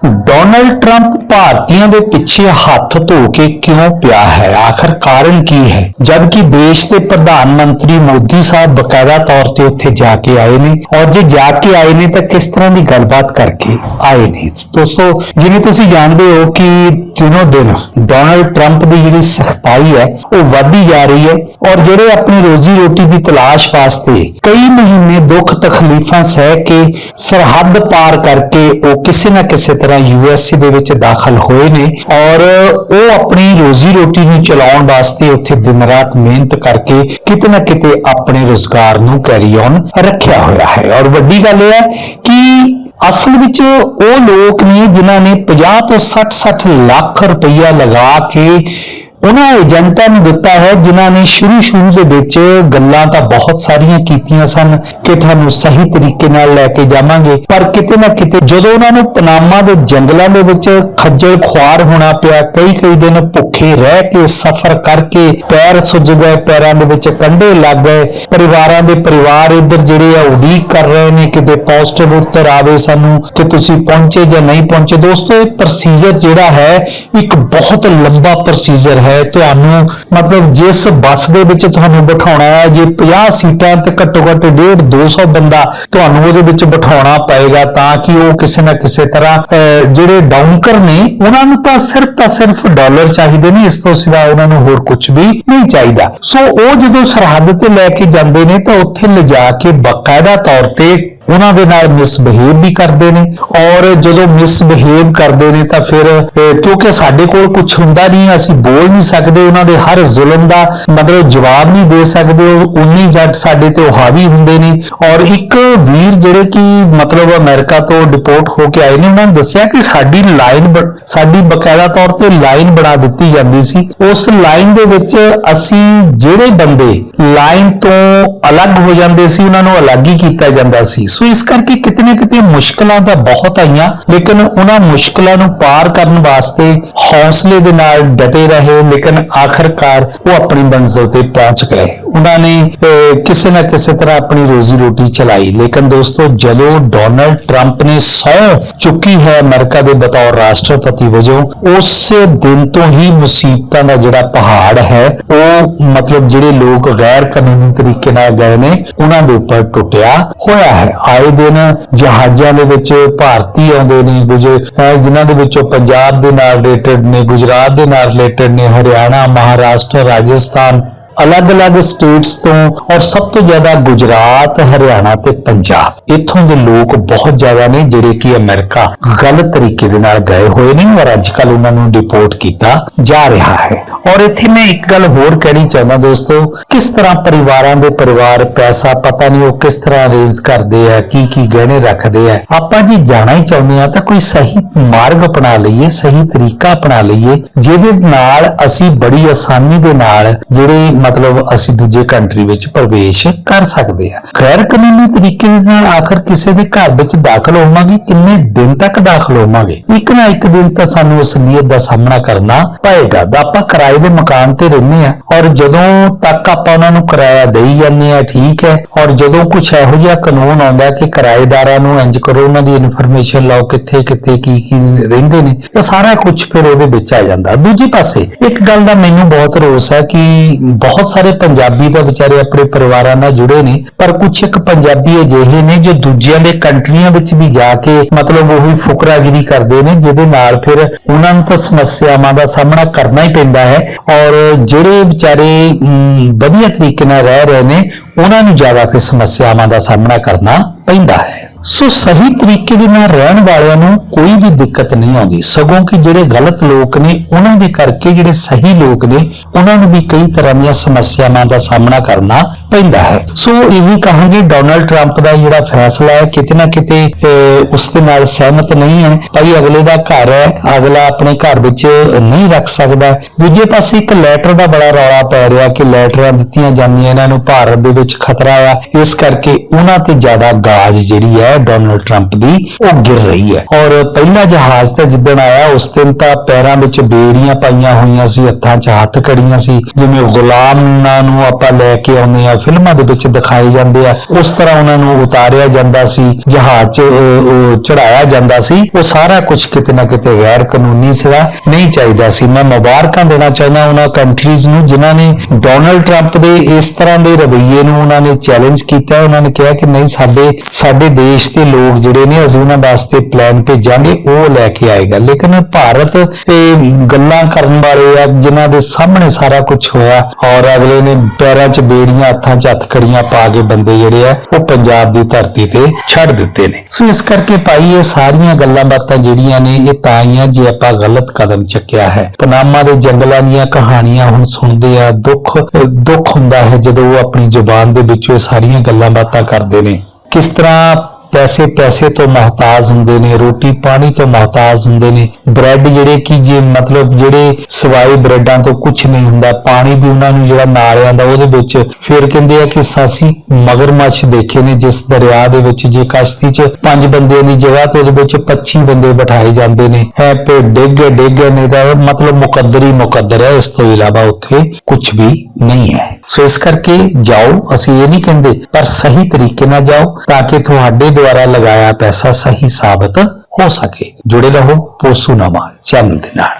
Hmm. Donald Trump ਭਾਰਤੀਆਂ ਦੇ ਪਿੱਛੇ ਹੱਥ ਧੋ ਕੇ ਕਿਉਂ ਪਿਆ ਹੈ ਆਖਰ ਕਾਰਨ ਕੀ ਹੈ ਜਦਕਿ ਦੇਸ਼ ਦੇ ਪ੍ਰਧਾਨ ਮੰਤਰੀ ਮੋਦੀ ਸਾਹਿਬ ਬਕਾਇਦਾ ਤੌਰ ਤੇ ਉੱਥੇ ਜਾ ਕੇ ਆਏ ਨੇ ਔਰ ਜੇ ਜਾ ਕੇ ਆਏ ਨੇ ਤਾਂ ਕਿਸ ਤਰ੍ਹਾਂ ਦੀ ਗੱਲਬਾਤ ਕਰਕੇ ਆਏ ਨੇ ਦੋਸਤੋ ਜਿਵੇਂ ਤੁਸੀਂ ਜਾਣਦੇ ਹੋ ਕਿ ਦਿਨੋ ਦਿਨ ਡੋਨਲਡ ਟਰੰਪ ਦੀ ਜਿਹੜੀ ਸਖਤਾਈ ਹੈ ਉਹ ਵਧਦੀ ਜਾ ਰਹੀ ਹੈ ਔਰ ਜਿਹੜੇ ਆਪਣੀ ਰੋਜ਼ੀ ਰੋਟੀ ਦੀ ਤਲਾਸ਼ ਵਾਸਤੇ ਕਈ ਮਹੀਨੇ ਦੁੱਖ ਤਕਲੀਫਾਂ ਸਹਿ ਕੇ ਸਰਹੱਦ ਪਾਰ ਕਰਕੇ ਉਹ ਕਿਸੇ ਨਾ ਕਿਸੇ ਤਰ੍ਹਾਂ ਯੂਐਸਏ ਦੇ ਵਿੱਚ ਦਾਖਲ ਹੋਏ ਨੇ ਔਰ ਉਹ ਆਪਣੀ ਰੋਜ਼ੀ ਰੋਟੀ ਨੂੰ ਚਲਾਉਣ ਵਾਸਤੇ ਉੱਥੇ ਦਿਨ ਰਾਤ ਮਿਹਨਤ ਕਰਕੇ ਕਿਤੇ ਨਾ ਕਿਤੇ ਆਪਣੇ ਰੋਜ਼ਗਾਰ ਨੂੰ ਕੈਰੀ ਔਨ ਰੱਖਿਆ ਹੋਇਆ ਹੈ। ਔਰ ਵੱਡੀ ਗੱਲ ਇਹ ਹੈ ਕਿ ਅਸਲ ਵਿੱਚ ਉਹ ਲੋਕ ਨੇ ਜਿਨ੍ਹਾਂ ਨੇ 50 ਤੋਂ 60 60 ਲੱਖ ਰੁਪਈਆ ਲਗਾ ਕੇ ਉਹਨਾਂ ਏਜੰਟਾਂ ਨੂੰ ਦਿੱਤਾ ਹੈ, ਜਿਨ੍ਹਾਂ ਨੇ ਸ਼ੁਰੂ ਸ਼ੁਰੂ ਦੇ ਵਿੱਚ ਗੱਲਾਂ ਤਾਂ ਬਹੁਤ ਸਾਰੀਆਂ ਕੀਤੀਆਂ ਸਨ ਕਿ ਤੁਹਾਨੂੰ ਸਹੀ ਤਰੀਕੇ ਨਾਲ ਲੈ ਕੇ ਜਾਵਾਂਗੇ, ਪਰ ਕਿਤੇ ਨਾ ਕਿਤੇ ਜਦੋਂ ਉਹਨਾਂ ਨੂੰ ਪਨਾਮਾ ਦੇ ਜੰਗਲਾਂ ਦੇ ਵਿੱਚ ਖੱਜਲ ਖੁਆਰ ਹੋਣਾ ਪਿਆ ਕਈ ਕਈ ਦਿਨ ਭੁੱਖੇ ਰਹਿ ਕੇ ਸਫ਼ਰ ਕਰਕੇ ਪੈਰ ਸੁੱਜ ਗਏ, ਪੈਰਾਂ ਦੇ ਵਿੱਚ ਕੰਡੇ ਲੱਗ ਗਏ, ਪਰਿਵਾਰਾਂ ਦੇ ਪਰਿਵਾਰ ਇੱਧਰ ਜਿਹੜੇ ਆ ਉਡੀਕ ਕਰ ਰਹੇ ਨੇ, ਕਿਤੇ ਪੋਜ਼ਿਟਿਵ ਉੱਤਰ ਆਵੇ ਸਾਨੂੰ, ਕਿ ਤੁਸੀਂ ਪਹੁੰਚੇ ਜਾਂ ਨਹੀਂ ਪਹੁੰਚੇ। ਦੋਸਤੋ, ਇਹ ਪ੍ਰੋਸੀਜਰ ਜਿਹੜਾ ਹੈ, ਇੱਕ ਬਹੁਤ ਲੰਬਾ ਪ੍ਰੋਸੀਜਰ ਹੈ। ਤੁਹਾਨੂੰ ਮਤਲਬ ਜਿਸ ਬੱਸ ਦੇ ਵਿੱਚ ਤੁਹਾਨੂੰ ਬਿਠਾਉਣਾ ਹੈ ਜੇ 50 ਸੀਟਾਂ ਤੇ ਘੱਟੋ ਘੱਟ 1.5 200 ਬੰਦਾ ਤੁਹਾਨੂੰ ਉਹਦੇ ਵਿੱਚ ਬਿਠਾਉਣਾ ਪਏਗਾ ਤਾਂ ਕਿ ਉਹ ਕਿਸੇ ਨਾ ਕਿਸੇ ਤਰ੍ਹਾਂ ਅਹ, ਜਿਹੜੇ ਡਾਊਨਕਰ ਨੇ ਉਹਨਾਂ ਨੂੰ ਤਾਂ ਸਿਰਫ ਤਾਂ ਸਿਰਫ ਡਾਲਰ ਚਾਹੀਦੇ ਨੇ ਇਸ ਤੋਂ ਸਿਵਾ ਉਹਨਾਂ ਨੂੰ ਹੋਰ ਕੁਝ ਵੀ ਨਹੀਂ ਚਾਹੀਦਾ। ਸੋ ਉਹ ਜਦੋਂ ਸਰਹੱਦ ਤੇ ਲੈ ਕੇ ਜਾਂਦੇ ਨੇ ਤਾਂ ਉੱਥੇ ਲਿਜਾ ਕੇ ਬਕਾਇਦਾ ਤੌਰ ਤੇ ਉਹਨਾਂ ਦੇ ਨਾਲ ਮਿਸਬਿਹੇਵ ਵੀ ਕਰਦੇ ਨੇ ਔਰ ਜਦੋਂ ਮਿਸਬਿਹੇਵ ਕਰਦੇ ਨੇ ਤਾਂ ਫਿਰ ਕਿਉਂਕਿ ਸਾਡੇ ਕੋਲ ਕੁਝ ਹੁੰਦਾ ਨਹੀਂ ਅਸੀਂ ਬੋਲ ਨਹੀਂ ਸਕਦੇ, ਉਹਨਾਂ ਦੇ ਹਰ ਜ਼ੁਲਮ ਦਾ ਮਤਲਬ ਜਵਾਬ ਨਹੀਂ ਦੇ ਸਕਦੇ, ਉਹ ਉਨੀ ਜੱਟ ਸਾਡੇ ਤੇ ਹਾਵੀ ਹੁੰਦੇ ਨੇ। ਔਰ ਇੱਕ ਵੀਰ ਜਿਹੜੇ ਕਿ ਮਤਲਬ ਅਮਰੀਕਾ ਤੋਂ ਡਿਪੋਰਟ ਹੋ ਕੇ ਆਏ ਨੇ, ਉਹਨਾਂ ਨੇ ਦੱਸਿਆ ਕਿ ਸਾਡੀ ਲਾਈਨ ਸਾਡੀ ਬਕਾਇਦਾ ਤੌਰ ਤੇ ਲਾਈਨ ਬਣਾ ਦਿੱਤੀ ਜਾਂਦੀ ਸੀ। ਉਸ ਲਾਈਨ ਦੇ ਵਿੱਚ ਅਸੀਂ ਜਿਹੜੇ ਬੰਦੇ ਲਾਈਨ ਤੋਂ ਅਲੱਗ ਹੋ ਜਾਂਦੇ ਸੀ, ਉਹਨਾਂ ਨੂੰ ਅਲੱਗ ਹੀ ਕੀਤਾ ਜਾਂਦਾ ਸੀ। ਸੋ ਇਸ ਕਰਕੇ ਕਿਤੇ ਨਾ ਕਿਤੇ ਮੁਸ਼ਕਲਾਂ ਤਾਂ ਬਹੁਤ ਆਈਆਂ, ਲੇਕਿਨ ਉਹਨਾਂ ਮੁਸ਼ਕਲਾਂ ਨੂੰ ਪਾਰ ਕਰਨ ਵਾਸਤੇ ਹੌਸਲੇ ਦੇ ਨਾਲ ਡਟੇ ਰਹੇ, ਲੇਕਿਨ ਆਖਰਕਾਰ ਉਹ ਆਪਣੀ ਮੰਜ਼ਿਲ ਤੇ ਪਹੁੰਚ ਗਏ। ਉਹਨਾਂ ਨੇ ਕਿਸੇ ਨਾ ਕਿਸੇ ਤਰ੍ਹਾਂ ਆਪਣੀ ਰੋਜ਼ੀ ਰੋਟੀ ਚਲਾਈ। ਲੇਕਿਨ ਦੋਸਤੋ, ਜਦੋਂ ਡੋਨਲਡ ਟਰੰਪ ਨੇ ਸਹੁੰ ਚੁੱਕੀ ਹੈ ਅਮਰੀਕਾ ਦੇ ਬਤੌਰ ਰਾਸ਼ਟਰਪਤੀ ਵਜੋਂ, ਉਸੇ ਦਿਨ ਤੋਂ ਹੀ ਮੁਸੀਬਤਾਂ ਦਾ ਜਿਹੜਾ ਪਹਾੜ ਹੈ, ਉਹ ਮਤਲਬ ਜਿਹੜੇ ਲੋਕ ਗੈਰ ਕਾਨੂੰਨੀ ਤਰੀਕੇ ਨਾਲ ਗਏ ਨੇ, ਉਹਨਾਂ ਦੇ ਉੱਪਰ ਟੁੱਟਿਆ ਹੋਇਆ ਹੈ। ਆਏ ਦਿਨ ਜਹਾਜ਼ਾਂ ਦੇ ਵਿੱਚ ਭਾਰਤੀ ਆਉਂਦੇ ਨੇ ਗੁਜ ਜਿਨ੍ਹਾਂ ਦੇ ਵਿੱਚੋਂ ਪੰਜਾਬ ਦੇ ਨਾਲ ਰਿਲੇਟਡ ਨੇ, ਗੁਜਰਾਤ ਦੇ ਨਾਲ ਰਿਲੇਟਡ ਨੇ, ਹਰਿਆਣਾ, ਮਹਾਰਾਸ਼ਟਰ, ਰਾਜਸਥਾਨ ਅਲੱਗ-ਅਲੱਗ ਸਟੇਟਸ ਤੋਂ ਔਰ ਸਭ ਤੋਂ ਜ਼ਿਆਦਾ ਗੁਜਰਾਤ, ਹਰਿਆਣਾ ਤੇ ਪੰਜਾਬ। ਇੱਥੋਂ ਦੇ ਲੋਕ ਬਹੁਤ ਜ਼ਿਆਦਾ ਨੇ ਜਿਹੜੇ ਕਿ ਅਮਰੀਕਾ ਗਲਤ ਤਰੀਕੇ ਦੇ ਨਾਲ ਗਏ ਹੋਏ ਨੇ ਔਰ ਅੱਜ ਕੱਲ ਉਹਨਾਂ ਨੂੰ ਡਿਪੋਰਟ ਕੀਤਾ ਜਾ ਰਿਹਾ ਹੈ। ਔਰ ਇੱਥੇ ਮੈਂ ਇੱਕ ਗੱਲ ਹੋਰ ਕਹਿਣੀ ਚਾਹੁੰਦਾ ਦੋਸਤੋ, ਕਿਸ ਤਰ੍ਹਾਂ ਪਰਿਵਾਰਾਂ ਦੇ ਪਰਿਵਾਰ ਪੈਸਾ ਪਤਾ ਨਹੀਂ ਉਹ ਕਿਸ ਤਰ੍ਹਾਂ ਅਰੇਂਜ ਕਰਦੇ ਆ ਕੀ ਕੀ ਗਹਿਣੇ ਰੱਖਦੇ ਆ। ਆਪਾਂ ਜੀ ਜਾਣਾ ਹੀ ਚਾਹੁੰਦੇ ਆ ਤਾਂ ਕੋਈ ਸਹੀ ਮਾਰਗ ਅਪਣਾ ਲਈਏ, ਸਹੀ ਤਰੀਕਾ ਅਪਣਾ ਲਈਏ, ਜਿਹਦੇ ਨਾਲ ਅਸੀਂ ਬੜੀ ਆਸਾਨੀ ਦੇ ਨਾਲ ਜਿਹੜੇ ਮਤਲਬ ਅਸੀਂ ਦੂਜੇ ਕੰਟਰੀ ਵਿੱਚ ਪ੍ਰਵੇਸ਼ ਕਰ ਸਕਦੇ ਆ ਗੈਰ ਕਾਨੂੰਨੀ ਤਰੀਕੇ ਦੇ ਨਾਲ ਆਖਰ ਕਿਸੇ ਦੇ ਘਰ ਵਿੱਚ ਦਾਖਲ ਹੋਵਾਂਗੇ, ਕਿੰਨੇ ਦਿਨ ਤੱਕ ਦਾਖਲ ਹੋਵਾਂਗੇ? ਇੱਕ ਨਾ ਇੱਕ ਦਿਨ ਤਾਂ ਸਾਨੂੰ ਉਸ ਨੀਅਤ ਦਾ ਸਾਹਮਣਾ ਕਰਨਾ ਪਏਗਾ। ਤਾਂ ਆਪਾਂ ਕਿਰਾਏ ਦੇ ਮਕਾਨ ਤੇ ਰਹਿੰਦੇ ਆ ਔਰ ਜਦੋਂ ਤੱਕ ਆਪਾਂ ਉਹਨਾਂ ਨੂੰ ਕਿਰਾਇਆ ਦੇਈ ਜਾਂਦੇ ਆ ਠੀਕ ਹੈ, ਔਰ ਜਦੋਂ ਕੁਝ ਇਹੋ ਜਿਹਾ ਕਾਨੂੰਨ ਆਉਂਦਾ ਕਿ ਕਿਰਾਏਦਾਰਾਂ ਨੂੰ ਇੰਜ ਕਰੋ, ਉਹਨਾਂ ਦੀ ਇਨਫੋਰਮੇਸ਼ਨ ਲਓ ਕਿੱਥੇ ਕਿੱਥੇ, ਕੀ ਕੀ ਰਹਿੰਦੇ ਨੇ ਉਹ ਸਾਰਾ ਕੁਝ ਫਿਰ ਉਹਦੇ ਵਿੱਚ ਆ ਜਾਂਦਾ। ਦੂਜੇ ਪਾਸੇ ਇੱਕ ਗੱਲ ਦਾ ਮੈਨੂੰ ਬਹੁਤ ਰੋਸ ਹੈ ਕਿ ਬਹੁਤ ਬਹੁਤ ਸਾਰੇ ਪੰਜਾਬੀ ਤਾਂ ਵਿਚਾਰੇ ਆਪਣੇ ਪਰਿਵਾਰਾਂ ਨਾਲ ਜੁੜੇ ਨੇ, ਪਰ ਕੁਝ ਇੱਕ ਪੰਜਾਬੀ ਅਜਿਹੇ ਨੇ ਜੋ ਦੂਜਿਆਂ ਦੇ ਕੰਟਰੀਆਂ ਵਿੱਚ ਵੀ ਜਾ ਕੇ ਮਤਲਬ ਉਹੀ ਫੁਕਰਾਗਿਰੀ ਕਰਦੇ ਨੇ, ਜਿਹਦੇ ਨਾਲ ਫਿਰ ਉਹਨਾਂ ਨੂੰ ਤਾਂ ਸਮੱਸਿਆਵਾਂ ਦਾ ਸਾਹਮਣਾ ਕਰਨਾ ਹੀ ਪੈਂਦਾ ਹੈ ਔਰ ਜਿਹੜੇ ਵਿਚਾਰੇ ਵਧੀਆ ਤਰੀਕੇ ਨਾਲ ਰਹਿ ਰਹੇ ਨੇ, ਉਹਨਾਂ ਨੂੰ ਜ਼ਿਆਦਾ ਫਿਰ ਸਮੱਸਿਆਵਾਂ ਦਾ ਸਾਹਮਣਾ ਕਰਨਾ ਪੈਂਦਾ ਹੈ। ਸੋ ਸਹੀ ਤਰੀਕੇ ਦੇ ਨਾਲ ਰਹਿਣ ਵਾਲਿਆਂ ਨੂੰ ਕੋਈ ਵੀ ਦਿੱਕਤ ਨਹੀਂ ਆਉਂਦੀ। ਸਗੋਂ ਕਿ ਜਿਹੜੇ ਗਲਤ ਲੋਕ ਨੇ, ਉਹਨਾਂ ਦੇ ਕਰਕੇ ਜਿਹੜੇ ਸਹੀ ਲੋਕ ਨੇ, ਉਹਨਾਂ ਨੂੰ ਵੀ ਕਈ ਤਰ੍ਹਾਂ ਦੀਆਂ ਸਮੱਸਿਆਵਾਂ ਦਾ ਸਾਹਮਣਾ ਕਰਨਾ ਪੈਂਦਾ ਹੈ। ਸੋ ਇਹੀ ਕਹਾਂਗੇ ਡੋਨਲਡ ਟਰੰਪ ਦਾ ਜਿਹੜਾ ਫੈਸਲਾ ਹੈ ਕਿਤੇ ਨਾ ਕਿਤੇ ਅਹ, ਉਸ ਦੇ ਨਾਲ ਸਹਿਮਤ ਨਹੀਂ ਹੈ। ਭਾਈ ਅਗਲੇ ਦਾ ਘਰ ਹੈ ਅਗਲਾ ਆਪਣੇ ਘਰ ਵਿੱਚ ਨਹੀਂ ਰੱਖ ਸਕਦਾ। ਦੂਜੇ ਪਾਸੇ ਇੱਕ ਲੈਟਰ ਦਾ ਬੜਾ ਰੌਲਾ ਪੈ ਰਿਹਾ ਕਿ ਲੈਟਰਾਂ ਦਿੱਤੀਆਂ ਜਾਂਦੀਆਂ ਇਹਨਾਂ ਨੂੰ ਭਾਰਤ ਦੇ ਵਿੱਚ ਖਤਰਾ ਆ। ਇਸ ਕਰਕੇ ਉਹਨਾਂ ਤੇ ਜ਼ਿਆਦਾ ਗਾਜ ਜਿਹੜੀ ਹੈ ਡੋਨਲਡ ਟਰੰਪ ਦੀ ਉਹ ਗਿਰ ਰਹੀ ਹੈ। ਔਰ ਪਹਿਲਾ ਜਹਾਜ਼ ਤਾਂ ਜਿੱਦਣ ਆਇਆ ਉਸ ਦਿਨ ਤਾਂ ਪੈਰਾਂ ਵਿੱਚ ਬੇੜੀਆਂ ਪਾਈਆਂ ਹੋਈਆਂ ਸੀ ਹੱਥਾਂ 'ਚ ਹੱਥ ਕੜੀਆਂ ਸੀ। ਜਿਵੇਂ ਗੁਲਾਮਾਂ ਨੂੰ ਆਪਾਂ ਲੈ ਕੇ ਆਉਂਦੇ ਆ ਫਿਲਮਾਂ ਦੇ ਵਿੱਚ ਦਿਖਾਏ ਜਾਂਦੇ ਆ। ਉਸ ਤਰ੍ਹਾਂ ਉਹਨਾਂ ਨੂੰ ਉਤਾਰਿਆ ਜਾਂਦਾ ਸੀ, ਜਹਾਜ਼ 'ਚ ਉਹ- ਚੜਾਇਆ ਜਾਂਦਾ ਸੀ। ਉਹ ਸਾਰਾ ਕੁਝ ਕਿਤੇ ਨਾ ਕਿਤੇ ਗੈਰ ਕਾਨੂੰਨੀ ਸੀਗਾ। ਨਹੀਂ ਚਾਹੀਦਾ ਸੀ। ਮੈਂ ਮੁਬਾਰਕਾਂ ਦੇਣਾ ਚਾਹੁੰਦਾ ਉਹਨਾਂ ਕੰਟਰੀਜ਼ ਨੂੰ, ਜਿਨ੍ਹਾਂ ਨੇ ਡੋਨਲਡ ਟਰੰਪ ਦੇ ਇਸ ਤਰ੍ਹਾਂ ਦੇ ਰਵੱਈਏ ਨੂੰ ਉਹਨਾਂ ਨੇ ਚੈਲੰਜ ਕੀਤਾ ਉਹਨਾਂ ਨੇ ਕਿਹਾ ਕਿ ਨਹੀਂ, ਸਾਡੇ ਸਾਡੇ ਦੇਸ਼ ਦੇ ਲੋਕ ਜਿਹੜੇ ਨੇ, ਅਸੀਂ ਉਹਨਾਂ ਵਾਸਤੇ ਪਲਾਨ ਭੇਜਾਂਗੇ ਉਹ ਲੈ ਕੇ ਆਏਗਾ। ਲੇਕਿਨ ਭਾਰਤ ਇਹ ਗੱਲਾਂ ਕਰਨ ਵਾਲੇ ਆ, ਜਿਨ੍ਹਾਂ ਦੇ ਸਾਹਮਣੇ ਸਾਰਾ ਕੁਝ ਹੋਇਆ, ਔਰ ਅਗਲੇ ਨੇ ਪੈਰਾਂ 'ਚ ਬੇੜੀਆਂ ਹੱਥਾਂ 'ਚ ਹੱਥਕੜੀਆਂ ਪਾ ਕੇ ਬੰਦੇ ਜਿਹੜੇ ਆ, ਉਹ ਪੰਜਾਬ ਦੀ ਧਰਤੀ ਤੇ ਛੱਡ ਦਿੱਤੇ ਨੇ। ਸੋ ਇਸ ਕਰਕੇ ਭਾਈ ਇਹ ਸਾਰੀਆਂ ਗੱਲਾਂ ਬਾਤਾਂ ਜਿਹੜੀਆਂ ਨੇ, ਇਹ ਤਾਂ ਹੀ ਆ ਜੇ ਆਪਾਂ ਗਲਤ ਕਦਮ ਚੱਕਿਆ ਹੈ। ਪਨਾਮਾ ਦੇ ਜੰਗਲਾਂ ਦੀਆਂ ਕਹਾਣੀਆਂ ਹੁਣ ਸੁਣਦੇ ਆ, ਦੁੱਖ ਦੁੱਖ ਹੁੰਦਾ ਹੈ ਜਦੋਂ ਉਹ ਆਪਣੀ ਜ਼ੁਬਾਨ ਦੇ ਵਿੱਚੋਂ ਇਹ ਸਾਰੀਆਂ ਗੱਲਾਂ ਬਾਤਾਂ ਕਰਦੇ ਨੇ। ਕਿਸ ਤਰ੍ਹਾਂ ਪੈਸੇ ਪੈਸੇ ਤੋਂ ਮੁਹਤਾਜ ਹੁੰਦੇ ਨੇ ਰੋਟੀ ਪਾਣੀ ਤੋਂ ਮੁਹਤਾਜ ਹੁੰਦੇ ਨੇ। ਬ੍ਰੈਡ ਜਿਹੜੇ ਕਿ ਜੇ ਮਤਲਬ ਜਿਹੜੇ ਸਵਾਈ ਬ੍ਰੈਡਾਂ ਤੋਂ ਕੁਝ ਨਹੀਂ ਹੁੰਦਾ, ਪਾਣੀ ਵੀ ਉਹਨਾਂ ਨੂੰ ਜਿਹੜਾ ਨਾਲ ਆਉਂਦਾ ਉਹਦੇ ਵਿੱਚ। ਫਿਰ ਕਹਿੰਦੇ ਆ ਕਿ ਸਾਸੀ ਮਗਰਮੱਛ ਦੇਖੇ ਨੇ, ਜਿਸ ਦਰਿਆ ਦੇ ਵਿੱਚ ਜੇ ਕਸ਼ਤੀ 'ਚ ਪੰਜ ਬੰਦਿਆਂ ਦੀ ਜਗ੍ਹਾ ਤੇ ਉਹਦੇ ਵਿੱਚ 25 ਬੰਦੇ ਬਿਠਾਏ ਜਾਂਦੇ ਨੇ। ਹੈ ਪੇ ਡਿੱਗ ਡਿੱਗ ਨੇ ਤਾਂ ਮਤਲਬ ਮੁਕੱਦਰ ਹੀ ਮੁਕੱਦਰ ਹੈ, ਇਸ ਤੋਂ ਇਲਾਵਾ ਉੱਥੇ ਕੁਝ ਵੀ ਨਹੀਂ ਹੈ। ਸੋ ਇਸ ਕਰਕੇ ਜਾਓ, ਅਸੀਂ ਇਹ ਨਹੀਂ ਕਹਿੰਦੇ, ਪਰ ਸਹੀ ਤਰੀਕੇ ਨਾਲ ਜਾਓ, ਤਾਂ ਕਿ ਤੁਹਾਡੇ ਦੁਆਰਾ ਲਗਾਇਆ ਪੈਸਾ ਸਹੀ ਸਾਬਤ ਹੋ ਸਕੇ। ਜੁੜੇ ਰਹੋ ਪੋਸੂ ਨਾਮਾ ਚੈਨਲ ਦੇ ਨਾਲ।